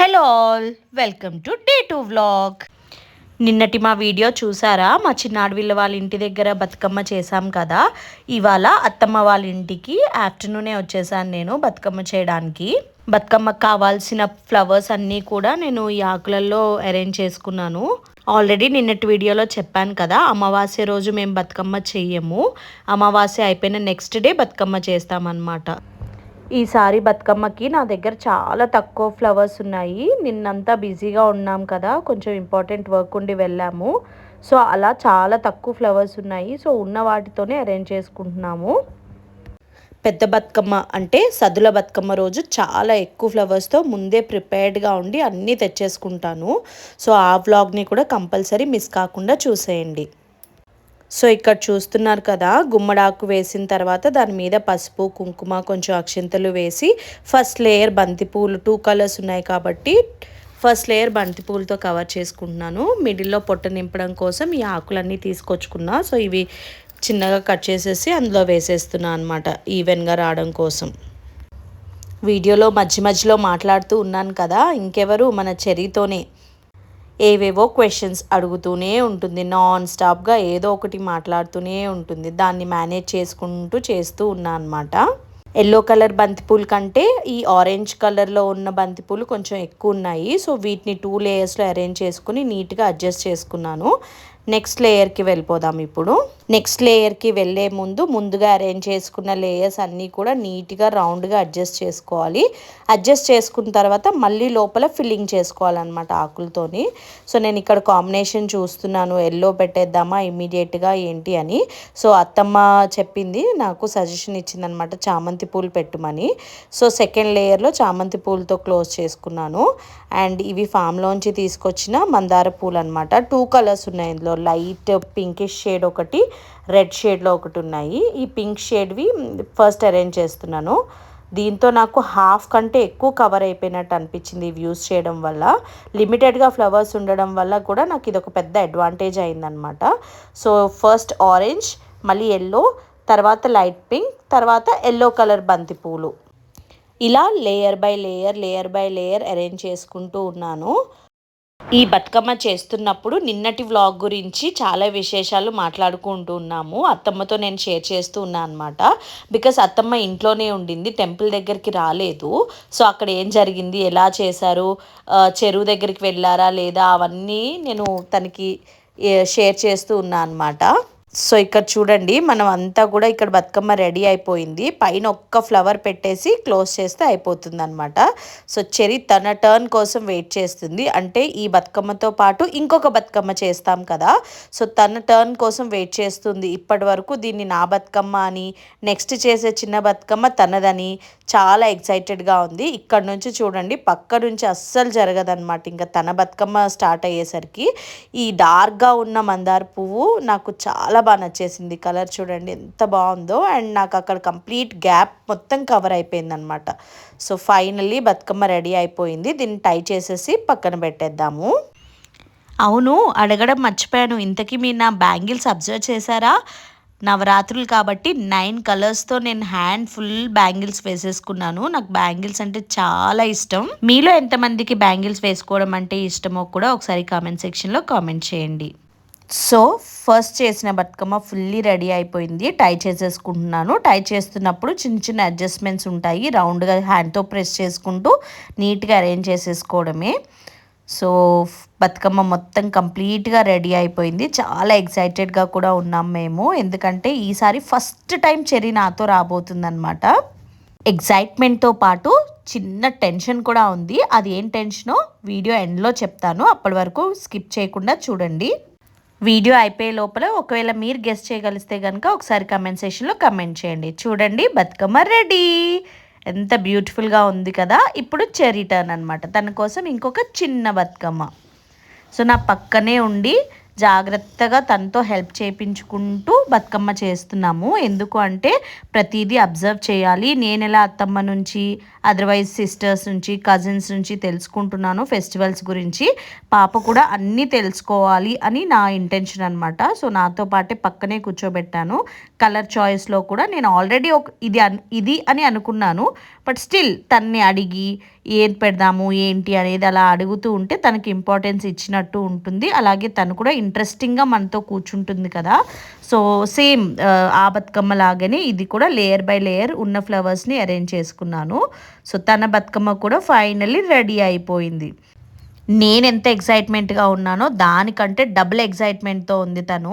Hello all welcome to day two vlog నిన్నటి మా video చూసారా? మా చిన్నాడు వీళ్ళ వాళ్ళ ఇంటి దగ్గర బతుకమ్మ చేశాం కదా. ఇవాళ అత్తమ్మ వాళ్ళ ఇంటికి ఆఫ్టర్నూనే వచ్చేసాను నేను బతుకమ్మ చేయడానికి. బతుకమ్మకు కావాల్సిన ఫ్లవర్స్ అన్నీ కూడా నేను ఈ ఆకులలో అరేంజ్ చేసుకున్నాను. ఆల్రెడీ నిన్నటి వీడియోలో చెప్పాను కదా అమావాస్య రోజు మేము బతుకమ్మ చెయ్యము. అమావాస్య అయిపోయిన నెక్స్ట్ డే బతుకమ్మ చేస్తామన్నమాట. ఈసారి బతుకమ్మకి నా దగ్గర చాలా తక్కువ ఫ్లవర్స్ ఉన్నాయి. నిన్నంతా బిజీగా ఉన్నాం కదా కొంచెం ఇంపార్టెంట్ వర్క్ ఉండి వెళ్ళాము. సో అలా చాలా తక్కువ ఫ్లవర్స్ ఉన్నాయి. సో ఉన్న వాటితోనే అరేంజ్ చేసుకుంటున్నాము. పెద్ద బతుకమ్మ అంటే సదుల బతుకమ్మ రోజు చాలా ఎక్కువ ఫ్లవర్స్తో ముందే ప్రిపేర్డ్గా ఉండి అన్నీ తెచ్చేసుకుంటాను. సో ఆ వ్లాగ్ని కూడా కంపల్సరీ మిస్ కాకుండా చూసేయండి. సో ఇక్కడ చూస్తున్నారు కదా గుమ్మడాకు వేసిన తర్వాత దాని మీద పసుపు కుంకుమ కొంచెం అక్షింతలు వేసి ఫస్ట్ లేయర్ బంతిపూలు టూ కలర్స్ ఉన్నాయి కాబట్టి ఫస్ట్ లేయర్ బంతిపూలతో కవర్ చేసుకుంటున్నాను. మిడిల్లో పొట్ట నింపడం కోసం ఈ ఆకులన్నీ తీసుకొచ్చుకున్నా. సో ఇవి చిన్నగా కట్ చేసేసి అందులో వేసేస్తున్నా అనమాట ఈవెన్గా రావడం కోసం. వీడియోలో మధ్య మధ్యలో మాట్లాడుతూ ఉన్నాను కదా ఇంకెవరు మన చెరీతోనే ఏవేవో క్వశ్చన్స్ అడుగుతూనే ఉంటుంది. నాన్ స్టాప్గా ఏదో ఒకటి మాట్లాడుతూనే ఉంటుంది. దాన్ని మేనేజ్ చేసుకుంటూ చేస్తూ ఉన్నా అనమాట ఎల్లో కలర్ బంతిపూలు కంటే ఈ ఆరెంజ్ కలర్లో ఉన్న బంతిపూలు కొంచెం ఎక్కువ ఉన్నాయి. సో వీటిని టూ లేయర్స్లో అరేంజ్ చేసుకుని నీట్గా అడ్జస్ట్ చేసుకున్నాను. నెక్స్ట్ లేయర్కి వెళ్ళిపోదాం ఇప్పుడు. నెక్స్ట్ లేయర్కి వెళ్ళే ముందు ముందుగా అరేంజ్ చేసుకున్న లేయర్స్ అన్నీ కూడా నీట్గా రౌండ్గా అడ్జస్ట్ చేసుకోవాలి. అడ్జస్ట్ చేసుకున్న తర్వాత మళ్ళీ లోపల ఫిల్లింగ్ చేసుకోవాలన్నమాట ఆకులతోని. సో నేను ఇక్కడ కాంబినేషన్ చూస్తున్నాను. ఎల్లో పెట్టేద్దామా ఇమీడియట్గా ఏంటి అని. సో అత్తమ్మ చెప్పింది నాకు సజెషన్ ఇచ్చిందనమాట చామంతి పూలు పెట్టమని. సో సెకండ్ లేయర్లో చామంతి పూలతో క్లోజ్ చేసుకున్నాను. అండ్ ఇవి ఫామ్లోంచి తీసుకొచ్చిన మందార పూలు అనమాట టూ కలర్స్ ఉన్నాయి ఇందులో. లైట్ పింకిష్ షేడ్ ఒకటి రెడ్ షేడ్లో ఒకటి ఉన్నాయి. ఈ పింక్ షేడ్వి ఫస్ట్ అరేంజ్ చేస్తున్నాను. దీంతో నాకు హాఫ్ కంటే ఎక్కువ కవర్ అయిపోయినట్టు అనిపించింది ఇవి యూస్ చేయడం వల్ల. లిమిటెడ్గా ఫ్లవర్స్ ఉండడం వల్ల కూడా నాకు ఇది ఒక పెద్ద అడ్వాంటేజ్ అయిందనమాట సో ఫస్ట్ ఆరెంజ్ మళ్ళీ ఎల్లో తర్వాత లైట్ పింక్ తర్వాత ఎల్లో కలర్ బంతి పూలు. ఇలా layer by layer layer by layer arrange చేసుకుంటూ ఉన్నాను. ఈ బతుకమ్మ చేస్తున్నప్పుడు నిన్నటి వ్లాగ్ గురించి చాలా విశేషాలు మాట్లాడుకుంటూ ఉన్నాము. అత్తమ్మతో నేను షేర్ చేస్తూ ఉన్నాను అనమాట బికాస్ అత్తమ్మ ఇంట్లోనే ఉండింది టెంపుల్ దగ్గరికి రాలేదు. సో అక్కడ ఏం జరిగింది ఎలా చేశారు చెరువు దగ్గరికి వెళ్ళారా లేదా అవన్నీ నేను తనకి షేర్ చేస్తూ ఉన్నాను అనమాట సో ఇక్కడ చూడండి మనం అంతా కూడా ఇక్కడ బతుకమ్మ రెడీ అయిపోయింది. పైన ఒక్క ఫ్లవర్ పెట్టేసి క్లోజ్ చేస్తే అయిపోతుంది అనమాట సో చెరి తన టర్న్ కోసం వెయిట్ చేస్తుంది. అంటే ఈ బతుకమ్మతో పాటు ఇంకొక బతుకమ్మ చేస్తాం కదా. సో తన టర్న్ కోసం వెయిట్ చేస్తుంది. ఇప్పటి వరకు దీన్ని నా బతుకమ్మ అని నెక్స్ట్ చేసే చిన్న బతుకమ్మ తనదని చాలా ఎక్సైటెడ్గా ఉంది. ఇక్కడ నుంచి చూడండి పక్క నుంచి అస్సలు జరగదనమాట ఇంకా తన బతుకమ్మ స్టార్ట్ అయ్యేసరికి ఈ డార్క్గా ఉన్న మందార పువ్వు నాకు చాలా చాలా బాగా నచ్చేసింది కలర్ చూడండి ఎంత బాగుందో. అండ్ నాకు అక్కడ కంప్లీట్ గ్యాప్ మొత్తం కవర్ అయిపోయింది అనమాట సో ఫైనల్లీ బతుకమ్మ రెడీ అయిపోయింది. దీన్ని టై చేసేసి పక్కన పెట్టేద్దాము. అవును అడగడం మర్చిపోయాను. ఇంతకీ మీరు నా బ్యాంగిల్స్ అబ్జర్వ్ చేశారా? నవరాత్రులు కాబట్టి నైన్ కలర్స్తో నేను హ్యాండ్ ఫుల్ బ్యాంగిల్స్ వేసేసుకున్నాను. నాకు బ్యాంగిల్స్ అంటే చాలా ఇష్టం. మీలో ఎంతమందికి బ్యాంగిల్స్ వేసుకోవడం అంటే ఇష్టమో కూడా ఒకసారి కామెంట్ సెక్షన్లో కామెంట్ చేయండి. సో ఫస్ట్ చేసిన బతుకమ్మ ఫుల్లీ రెడీ అయిపోయింది. టై చేసేసుకుంటున్నాను. టై చేస్తున్నప్పుడు చిన్న చిన్న అడ్జస్ట్మెంట్స్ ఉంటాయి. రౌండ్గా హ్యాండ్తో ప్రెస్ చేసుకుంటూ నీట్గా అరేంజ్ చేసేసుకోవడమే. సో బతుకమ్మ మొత్తం కంప్లీట్గా రెడీ అయిపోయింది. చాలా ఎక్సైటెడ్గా కూడా ఉన్నాం మేము. ఎందుకంటే ఈసారి ఫస్ట్ టైం చెరి నాతో రాబోతుందనమాట ఎగ్జైట్మెంట్తో పాటు చిన్న టెన్షన్ కూడా ఉంది. అది ఏం టెన్షనో వీడియో ఎండ్లో చెప్తాను. అప్పటి వరకు స్కిప్ చేయకుండా చూడండి. వీడియో అయిపోయే లోపల ఒకవేళ మీరు గెస్ట్ చేయగలిస్తే కనుక ఒకసారి కమెంట్ సెషన్లో కమెంట్ చేయండి. చూడండి బతుకమ్మ రెడీ ఎంత బ్యూటిఫుల్గా ఉంది కదా. ఇప్పుడు చెరీ టర్న్ అనమాట తన కోసం ఇంకొక చిన్న బతుకమ్మ. సో నా పక్కనే ఉండి జాగ్రత్తగా తనతో హెల్ప్ చేయించుకుంటూ బతుకమ్మ చేస్తున్నాము. ఎందుకు అంటే ప్రతిదీ అబ్జర్వ్ చేయాలి. నేను ఎలా అత్తమ్మ నుంచి అదర్వైజ్ సిస్టర్స్ నుంచి కజిన్స్ నుంచి తెలుసుకుంటున్నాను ఫెస్టివల్స్ గురించి పాప కూడా అన్నీ తెలుసుకోవాలి అని నా ఇంటెన్షన్ అనమాట సో నాతో పాటే పక్కనే కూర్చోబెట్టాను. కలర్ చాయిస్లో కూడా నేను ఆల్రెడీ ఒక ఇది ఇది అని అనుకున్నాను. బట్ స్టిల్ తన్ని అడిగి ఏది పెడదాము ఏంటి అనేది అలా అడుగుతూ ఉంటే తనకి ఇంపార్టెన్స్ ఇచ్చినట్టు ఉంటుంది. అలాగే తను కూడా ఇంట్రెస్టింగ్గా మనతో కూర్చుంటుంది కదా. సో సేమ్ uh, ఆ బతుకమ్మ లాగానే ఇది కూడా లేయర్ బై లేయర్ ఉన్న ఫ్లవర్స్ని అరేంజ్ చేసుకున్నాను. సో తన బతుకమ్మ కూడా ఫైనల్లీ రెడీ అయిపోయింది. నేను ఎంత ఎక్సైట్మెంట్గా ఉన్నానో దానికంటే డబుల్ ఎక్సైట్మెంట్తో ఉంది తను.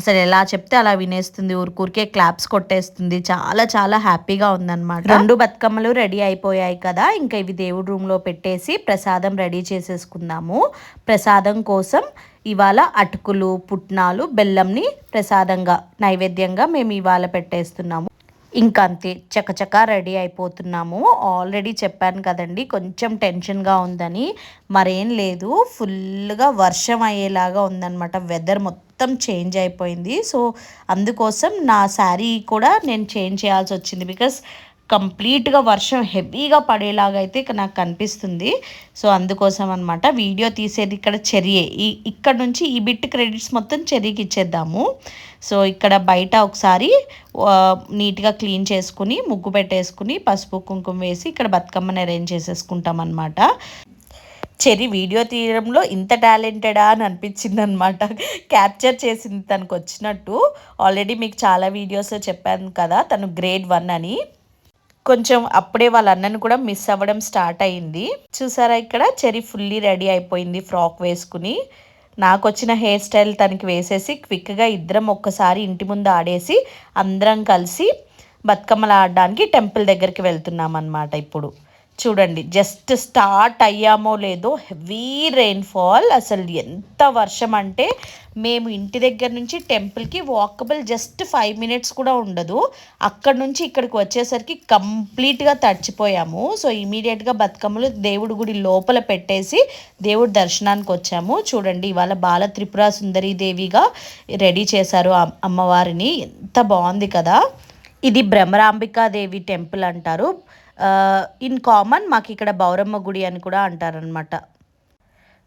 అసలు ఎలా చెప్తే అలా వినేస్తుంది ఊరికూరికే క్లాప్స్ కొట్టేస్తుంది. చాలా చాలా హ్యాపీగా ఉందన్నమాట. రెండు బతుకమ్మలు రెడీ అయిపోయాయి కదా ఇంకా ఇవి దేవుడి రూమ్లో పెట్టేసి ప్రసాదం రెడీ చేసేసుకుందాము. ప్రసాదం కోసం ఇవాళ అటుకులు పుట్నాలు బెల్లంని ప్రసాదంగా నైవేద్యంగా మేము ఇవాళ పెట్టేస్తున్నాము. ఇంకంతే చకచక రెడీ అయిపోతున్నాము. ఆల్రెడీ చెప్పాను కదండి కొంచెం టెన్షన్గా ఉందని. మరేం లేదు ఫుల్గా వర్షం అయ్యేలాగా ఉందన్నమాట. వెదర్ మొత్తం చేంజ్ అయిపోయింది. సో అందుకోసం నా శారీ కూడా నేను చేంజ్ చేయాల్సి వచ్చింది. బికాస్ కంప్లీట్గా వర్షం హెవీగా పడేలాగా అయితే నాకు కనిపిస్తుంది. సో అందుకోసం అనమాట వీడియో తీసేది ఇక్కడ చెరియే ఈ ఇక్కడ నుంచి ఈ బిట్ క్రెడిట్స్ మొత్తం చెరికి ఇచ్చేద్దాము. సో ఇక్కడ బయట ఒకసారి నీట్గా క్లీన్ చేసుకుని ముగ్గు పెట్టేసుకుని పసుపు కుంకుమ వేసి ఇక్కడ బతుకమ్మని అరేంజ్ చేసేసుకుంటాం అనమాట చెరి వీడియో తీయడంలో ఇంత టాలెంటెడా అని అనిపించింది అనమాట క్యాప్చర్ చేసింది తనకు వచ్చినట్టు ఆల్రెడీ మీకు చాలా వీడియోస్ చెప్పాను కదా తను గ్రేడ్ వన్ అని. కొంచెం అప్పుడే వాళ్ళ అన్నను కూడా మిస్ అవ్వడం స్టార్ట్ అయింది. చూసారా ఇక్కడ? చెరి ఫుల్లీ రెడీ అయిపోయింది ఫ్రాక్ వేసుకుని. నాకు వచ్చిన హెయిర్ స్టైల్ తనకి వేసేసి క్విక్గా ఇద్దరం ఒక్కసారి ఇంటి ముందు ఆడేసి అందరం కలిసి బతుకమ్మలు ఆడడానికి టెంపుల్ దగ్గరికి వెళ్తున్నాం అనమాట ఇప్పుడు. చూడండి జస్ట్ స్టార్ట్ అయ్యామో లేదో హెవీ రెయిన్ఫాల్ అసలు ఎంత వర్షం అంటే మేము ఇంటి దగ్గర నుంచి టెంపుల్కి వాకబుల్ జస్ట్ ఫైవ్ మినిట్స్ కూడా ఉండదు. అక్కడ నుంచి ఇక్కడికి వచ్చేసరికి కంప్లీట్గా తడిచిపోయాము. సో ఇమీడియట్గా బతుకమ్మలు దేవుడి గుడి లోపల పెట్టేసి దేవుడి దర్శనానికి వచ్చాము. చూడండి ఇవాళ బాల త్రిపుర సుందరీదేవిగా రెడీ చేశారు అమ్మవారిని. ఎంత బాగుంది కదా. ఇది భ్రమరాంబికాదేవి టెంపుల్ అంటారు. ఇన్ కామన్ మాకు ఇక్కడ బౌరమ్మ గుడి అని కూడా అంటారనమాట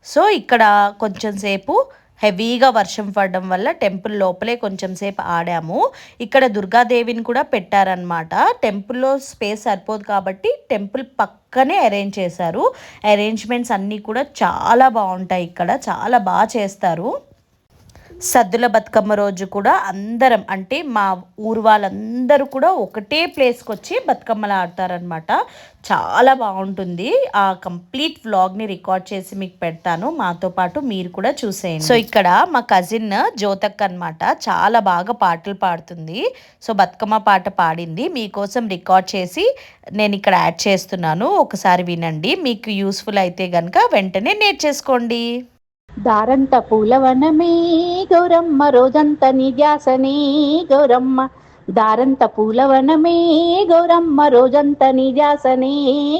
సో ఇక్కడ కొంచెం సేపు హెవీగా వర్షం పడడం వల్ల టెంపుల్ లోపలే కొంచెం సేపు ఆడాము. ఇక్కడ దుర్గాదేవిని కూడా పెట్టారనమాట టెంపుల్లో స్పేస్ సరిపోదు కాబట్టి టెంపుల్ పక్కనే అరేంజ్ చేశారు. అరేంజ్మెంట్స్ అన్నీ కూడా చాలా బాగుంటాయి ఇక్కడ. చాలా బాగా చేస్తారు. సద్దుల బతుకమ్మ రోజు కూడా అందరం అంటే మా ఊరు వాళ్ళందరూ కూడా ఒకటే ప్లేస్కి వచ్చి బతుకమ్మలు ఆడతారనమాట చాలా బాగుంటుంది. ఆ కంప్లీట్ వ్లాగ్ని రికార్డ్ చేసి మీకు పెడతాను. మాతో పాటు మీరు కూడా చూసేయండి. సో ఇక్కడ మా కజిన్ జ్యోతక్ అనమాట చాలా బాగా పాటలు పాడుతుంది. సో బతుకమ్మ పాట పాడింది. మీకోసం రికార్డ్ చేసి నేను ఇక్కడ యాడ్ చేస్తున్నాను. ఒకసారి వినండి. మీకు యూస్ఫుల్ అయితే కనుక వెంటనే నేర్చేసుకోండి. దారంత పూలవనమే గౌరమ్మ రోజంత నిజాసనే గౌరమ్మ. దారంత పూలవనమే గౌరమ్మ రోజంత నిజాసనే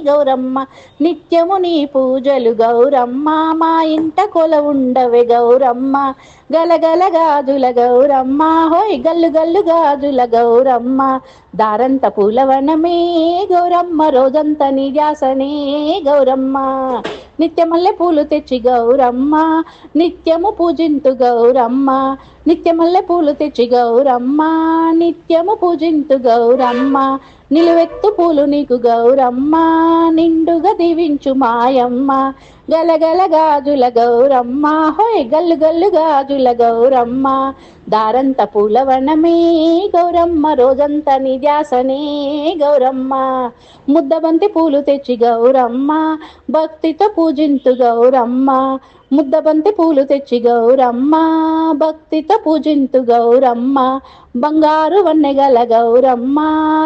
గౌరమ్మ. నిత్యము నీ పూజలు గౌరమ్మ మా ఇంట కొల ఉండవే గౌరమ్మ. గలగల గాజుల గౌరమ్మ హోయ్ గల్లు గల్లు గాజుల గౌరమ్మ. దారంత పూలవనమే గౌరమ్మ రోజంత నిజాసనే గౌరమ్మ. నిత్యమల్లె పూలు తెచ్చి గౌరమ్మ. నిత్యము పూజింతు గౌరమ్మ. నిత్యమల్లె పూలు తెచ్చి గౌరమ్మ. నిత్యము పూజింతు గౌరమ్మ. నిలువెత్తు పూలు నీకు గౌరమ్మ. నిండుగా దీవించు మాయమ్మ. గలగల గాజుల గౌరమ్మ. హోయ్ గల్లు గల్లు గాజుల గౌరమ్మ. దారంత పూలవనమే గౌరమ్మ రోజంత నిజాసనే గౌరమ్మ. ముద్దబంతి పూలు తెచ్చి గౌరమ్మ భక్తితో పూజింతు గౌరమ్మ. ముద్దబంతి పూలు తెచ్చి గౌరమ్మ భక్తితో పూజింతు గౌరమ్మ. బంగారు వన్నెగల గౌరమ్మ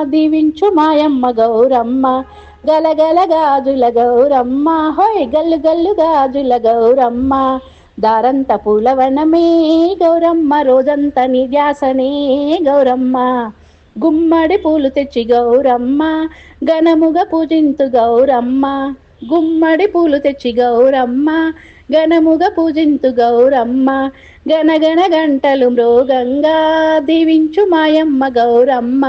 దీవించు మాయమ్మ గౌరమ్మ. గలగల గాజుల గౌరమ్మ హోయ్ గల్లు గల్లు గాజుల గౌరమ్మ దారంత పూలవనమే గౌరమ్మ. రోజంత నిధ్యాసనే గౌరమ్మ. గుమ్మడి పూలు తెచ్చి గౌరమ్మ. ఘనముగా పూజింతు గౌరమ్మ. గుమ్మడి పూలు తెచ్చి గౌరమ్మ ఘనముగా పూజింతు గౌరమ్మ గణగణ గంటలు మృగంగా దీవించు మాయమ్మ గౌరమ్మ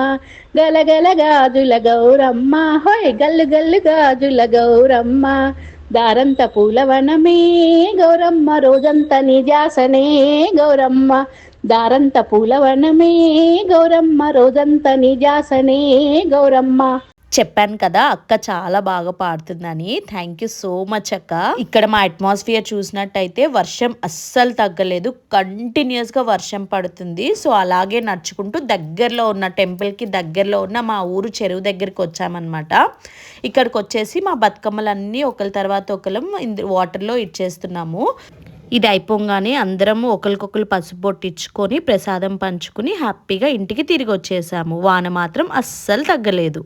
గలగల గాజుల గౌరమ్మ హోయ్ గల్లు గల్లు గాజుల గౌరమ్మ. దారంత పూలవనమే గౌరమ్మ రోజంత నిజాసనే గౌరమ్మ. దారంత పూలవనమే గౌరమ్మ రోజంత నిజాసనే గౌరమ్మ. చెప్పాను కదా అక్క చాలా బాగా పాడుతుందని. థ్యాంక్ యూ సో మచ్ అక్క. ఇక్కడ మా అట్మాస్ఫియర్ చూసినట్టయితే వర్షం అస్సలు తగ్గలేదు. కంటిన్యూస్గా వర్షం పడుతుంది. సో అలాగే నడుచుకుంటూ దగ్గరలో ఉన్న టెంపుల్కి దగ్గరలో ఉన్న మా ఊరు చెరువు దగ్గరికి వచ్చామన్నమాట. ఇక్కడికి వచ్చేసి మా బతుకమ్మలన్నీ ఒకరి తర్వాత ఒకరం వాటర్లో ఇచ్చేస్తున్నాము. ఇది అయిపోగానే అందరము ఒకరికొకరు పసుపు పొట్టించుకొని ప్రసాదం పంచుకుని హ్యాపీగా ఇంటికి తిరిగి వచ్చేసాము వాన మాత్రం అస్సలు తగ్గలేదు.